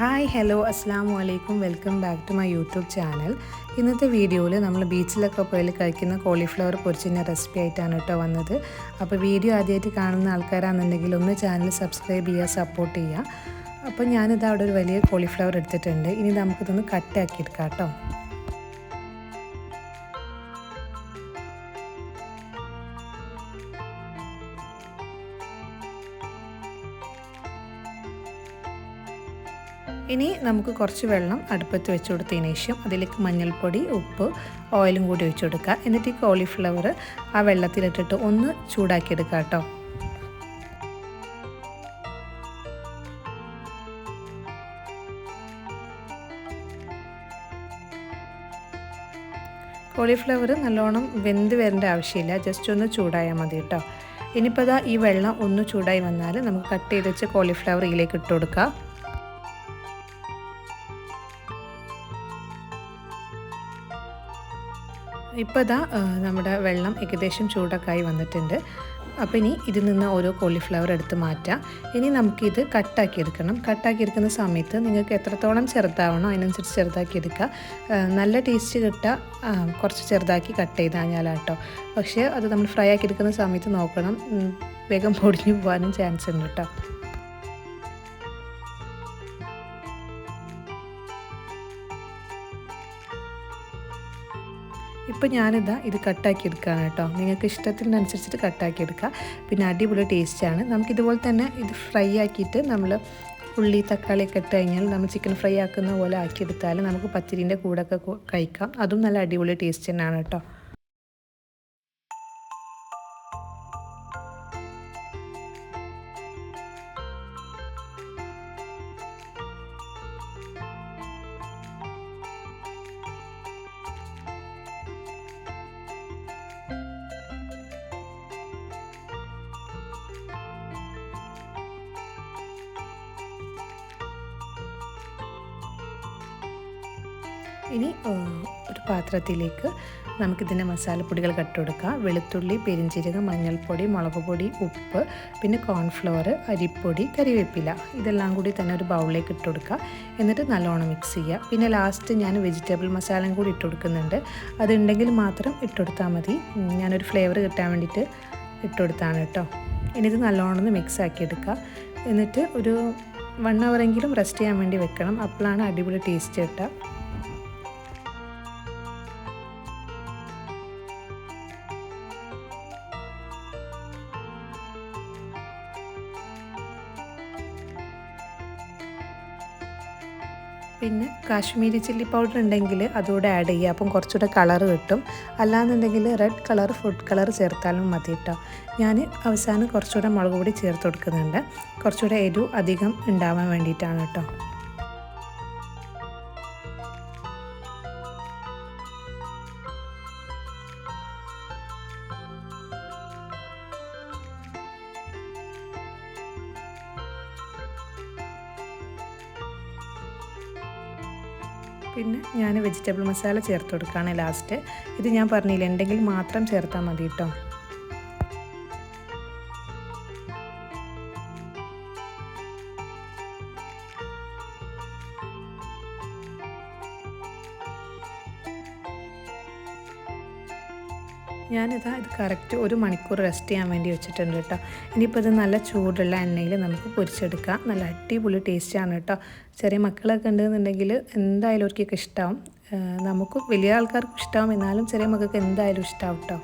Hi hello അസ്സാം വലൈക്കും welcome back to my YouTube channel ഇന്നത്തെ വീഡിയോയിൽ നമ്മൾ ബീച്ചിലൊക്കെ പോയാൽ കഴിക്കുന്ന കോളിഫ്ലവർ പൊരിച്ചിന്റെ റെസിപ്പി ആയിട്ടാണ് കേട്ടോ വന്നത്. അപ്പോൾ വീഡിയോ ആദ്യമായിട്ട് കാണുന്ന ആൾക്കാരാണെന്നുണ്ടെങ്കിൽ ഒന്ന് ചാനൽ സബ്സ്ക്രൈബ് ചെയ്യുക സപ്പോർട്ട് ചെയ്യുക. അപ്പോൾ ഞാനിത് അവിടെ ഒരു വലിയ കോളിഫ്ലവർ എടുത്തിട്ടുണ്ട്. ഇനി നമുക്കിതൊന്ന് കട്ടാക്കിയെടുക്കാം കേട്ടോ. ഇനി നമുക്ക് കുറച്ച് വെള്ളം അടുപ്പത്ത് വെച്ച് കൊടുത്തതിന് ശേഷം അതിലേക്ക് മഞ്ഞൾപ്പൊടി ഉപ്പ് ഓയിലും കൂടി ഒഴിച്ചു കൊടുക്കുക. എന്നിട്ട് ഈ കോളിഫ്ലവർ ആ വെള്ളത്തിലിട്ടിട്ട് ഒന്ന് ചൂടാക്കിയെടുക്കുക കേട്ടോ. കോളിഫ്ലവർ നല്ലോണം വെന്ത് വരേണ്ട ആവശ്യമില്ല. ജസ്റ്റ് ഒന്ന് ചൂടായാൽ മതി കേട്ടോ. ഇനിയിപ്പോൾ ഈ വെള്ളം ഒന്ന് ചൂടായി വന്നാൽ നമുക്ക് കട്ട് ചെയ്ത് വെച്ച് കോളിഫ്ലവർ ഇതിലേക്ക് ഇട്ട് കൊടുക്കാം. ഇപ്പോൾ ഇതാ നമ്മുടെ വെള്ളം ഏകദേശം ചൂടൊക്കെയായി വന്നിട്ടുണ്ട്. അപ്പോൾ ഇനി ഇതിൽ നിന്ന് ഓരോ കോളിഫ്ലവർ എടുത്ത് മാറ്റാം. ഇനി നമുക്കിത് കട്ടാക്കി എടുക്കണം. കട്ടാക്കി എടുക്കുന്ന സമയത്ത് നിങ്ങൾക്ക് എത്രത്തോളം ചെറുതാവണോ അതിനനുസരിച്ച് ചെറുതാക്കി എടുക്കുക. നല്ല ടേസ്റ്റ് കിട്ടുക കുറച്ച് ചെറുതാക്കി കട്ട് ചെയ്ത് കഴിഞ്ഞാലാട്ടോ. പക്ഷേ അത് നമ്മൾ ഫ്രൈ ആക്കി എടുക്കുന്ന സമയത്ത് നോക്കണം. വേഗം പൊടിഞ്ഞു പോകാനും ചാൻസ് ഉണ്ട് കേട്ടോ. ഇപ്പോൾ ഞാനിതാ ഇത് കട്ടാക്കി എടുക്കുകയാണ് കേട്ടോ. നിങ്ങൾക്ക് ഇഷ്ടത്തിനനുസരിച്ചിട്ട് കട്ടാക്കി എടുക്കുക പിന്നെ അടിപൊളി ടേസ്റ്റാണ് നമുക്ക് ഇതുപോലെ തന്നെ ഇത് ഫ്രൈ ആക്കിയിട്ട് നമ്മൾ ഉള്ളി തക്കാളിയൊക്കെ ഇട്ട് കഴിഞ്ഞാൽ നമ്മൾ ചിക്കൻ ഫ്രൈ ആക്കുന്ന പോലെ ആക്കിയെടുത്താൽ നമുക്ക് പത്തിരിന്റെ കൂടെയൊക്കെ കഴിക്കാം. അതും നല്ല അടിപൊളി ടേസ്റ്റ് തന്നെയാണ് കേട്ടോ. ഇനി ഒരു പാത്രത്തിലേക്ക് നമുക്കിതിന്റെ മസാലപ്പൊടികൾ കട്ടുകൊടുക്കാം. വെളുത്തുള്ളി പെരിഞ്ചീരകം മഞ്ഞൾപ്പൊടി മുളക് പൊടി ഉപ്പ് പിന്നെ കോൺഫ്ലവർ അരിപ്പൊടി കരിവേപ്പില. ഇതെല്ലാം കൂടി തന്നെ ഒരു ബൗളിലേക്ക് ഇട്ട് കൊടുക്കുക എന്നിട്ട് നല്ലോണം മിക്സ് ചെയ്യുക. പിന്നെ ലാസ്റ്റ് ഞാൻ വെജിറ്റബിൾ മസാലയും കൂടി ഇട്ട് കൊടുക്കുന്നുണ്ട്. അതുണ്ടെങ്കിൽ മാത്രം ഇട്ടുകൊടുത്താൽ മതി. ഞാനൊരു ഫ്ലേവർ കിട്ടാൻ വേണ്ടിയിട്ട് ഇട്ടുകൊടുത്താണ് കേട്ടോ. ഇനി ഇത് നല്ലോണം മിക്സ് ആക്കി എടുക്കുക. എന്നിട്ട് ഒരു വൺ അവറെങ്കിലും റെസ്റ്റ് ചെയ്യാൻ വേണ്ടി വെക്കണം. അപ്പോഴാണ് അടിപൊളി ടേസ്റ്റ് കിട്ടുക പിന്നെ കാശ്മീരി ചില്ലി പൗഡർ ഉണ്ടെങ്കിൽ അതുകൂടെ ആഡ് ചെയ്യുക. അപ്പം കുറച്ചുകൂടെ കളർ കിട്ടും. അല്ലാന്നുണ്ടെങ്കിൽ റെഡ് കളർ ഫുഡ് കളർ ചേർത്താലും മതി കേട്ടോ ഞാൻ അവസാനം കുറച്ചുകൂടെ മുളക് പൊടി ചേർത്ത് കൊടുക്കുന്നുണ്ട്. കുറച്ചുകൂടെ എരിവ് അധികം ഉണ്ടാവാൻ വേണ്ടിയിട്ടാണ് കേട്ടോ പിന്നെ ഞാൻ വെജിറ്റബിൾ മസാല ചേർത്ത് കൊടുക്കുകയാണ് ലാസ്റ്റ്. ഇത് ഞാൻ പറഞ്ഞില്ല ഉണ്ടെങ്കിൽ മാത്രം ചേർത്താൽ മതി കേട്ടോ ഞാനിതാ ഇത് കറക്റ്റ് ഒരു മണിക്കൂർ റെസ്റ്റ് ചെയ്യാൻ വേണ്ടി വെച്ചിട്ടുണ്ട് കേട്ടോ. ഇനിയിപ്പോൾ ഇത് നല്ല ചൂടുള്ള എണ്ണയിൽ നമുക്ക് പൊരിച്ചെടുക്കാം. നല്ല അടിപൊളി ടേസ്റ്റാണ് കേട്ടോ. ചെറിയ മക്കളൊക്കെ ഉണ്ടെന്നുണ്ടെങ്കിൽ എന്തായാലും അവർക്കൊക്കെ ഇഷ്ടമാവും നമുക്ക് വലിയ ആൾക്കാർക്ക് ഇഷ്ടമാവും എന്നാലും ചെറിയ മക്കൾക്ക് എന്തായാലും ഇഷ്ടമാവും കേട്ടോ.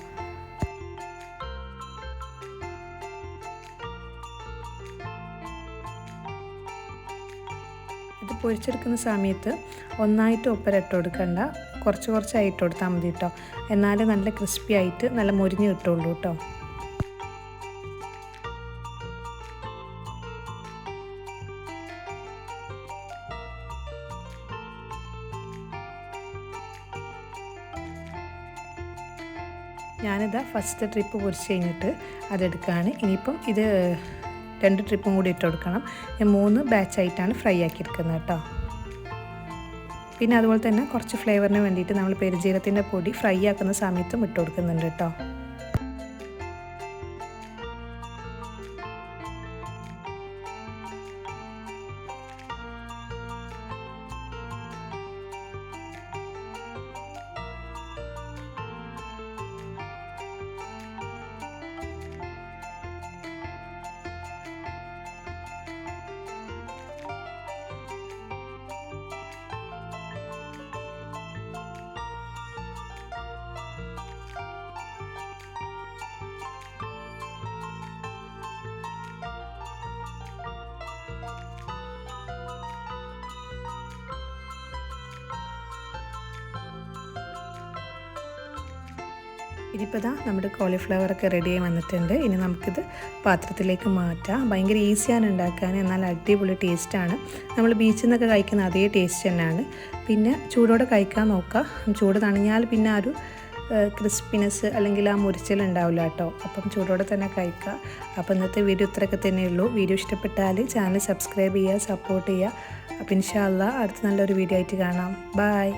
ഇത് പൊരിച്ചെടുക്കുന്ന സമയത്ത് ഒന്നായിട്ട് ഒപ്പര കൊടുക്കണ്ട. കുറച്ച് കുറച്ചായി ഇട്ട് കൊടുത്താൽ മതി കേട്ടോ. എന്നാലേ നല്ല ക്രിസ്പി ആയിട്ട് നല്ല മുരിഞ്ഞ് കിട്ടുള്ളൂ കേട്ടോ. ഞാനിതാ ഫസ്റ്റ് ട്രിപ്പ് പൊരിച്ച് കഴിഞ്ഞിട്ട് അതെടുക്കുകയാണ്. ഇനിയിപ്പം ഇത് രണ്ട് ട്രിപ്പും കൂടി ഇട്ട് കൊടുക്കണം. ഞാൻ മൂന്ന് ബാച്ചായിട്ടാണ് ഫ്രൈ ആക്കിയെടുക്കുന്നത് കേട്ടോ. പിന്നെ അതുപോലെ തന്നെ കുറച്ച് ഫ്ലേവറിന് വേണ്ടിയിട്ട് നമ്മൾ പെരുജീരത്തിന്റെ പൊടി ഫ്രൈ ആക്കുന്ന സമയത്തും ഇട്ട് കൊടുക്കുന്നുണ്ട് കേട്ടോ. ഇനിയിപ്പോൾ ഇതാ നമ്മുടെ കോളിഫ്ലവറൊക്കെ റെഡിയായി വന്നിട്ടുണ്ട്. ഇനി നമുക്കിത് പാത്രത്തിലേക്ക് മാറ്റാം. ഭയങ്കര ഈസിയാണ് ഉണ്ടാക്കാൻ. എന്നാൽ അടിപൊളി ടേസ്റ്റാണ് നമ്മൾ ബീച്ചിൽ നിന്നൊക്കെ കഴിക്കുന്ന അതേ ടേസ്റ്റ് തന്നെയാണ്. പിന്നെ ചൂടോടെ കഴിക്കാൻ നോക്കുക ചൂട് തണിഞ്ഞാൽ പിന്നെ ആ ഒരു ക്രിസ്പിനെസ് അല്ലെങ്കിൽ ആ മുരിച്ചൽ ഉണ്ടാവില്ല കേട്ടോ. അപ്പം ചൂടോടെ തന്നെ കഴിക്കുക. അപ്പം ഇന്നത്തെ വീഡിയോ ഇത്രയൊക്കെ തന്നെയുള്ളൂ വീഡിയോ ഇഷ്ടപ്പെട്ടാൽ ചാനൽ സബ്സ്ക്രൈബ് ചെയ്യുക സപ്പോർട്ട് ചെയ്യുക. അപ്പം ഇൻഷാല്ല അടുത്ത നല്ലൊരു വീഡിയോ ആയിട്ട് കാണാം. ബായ്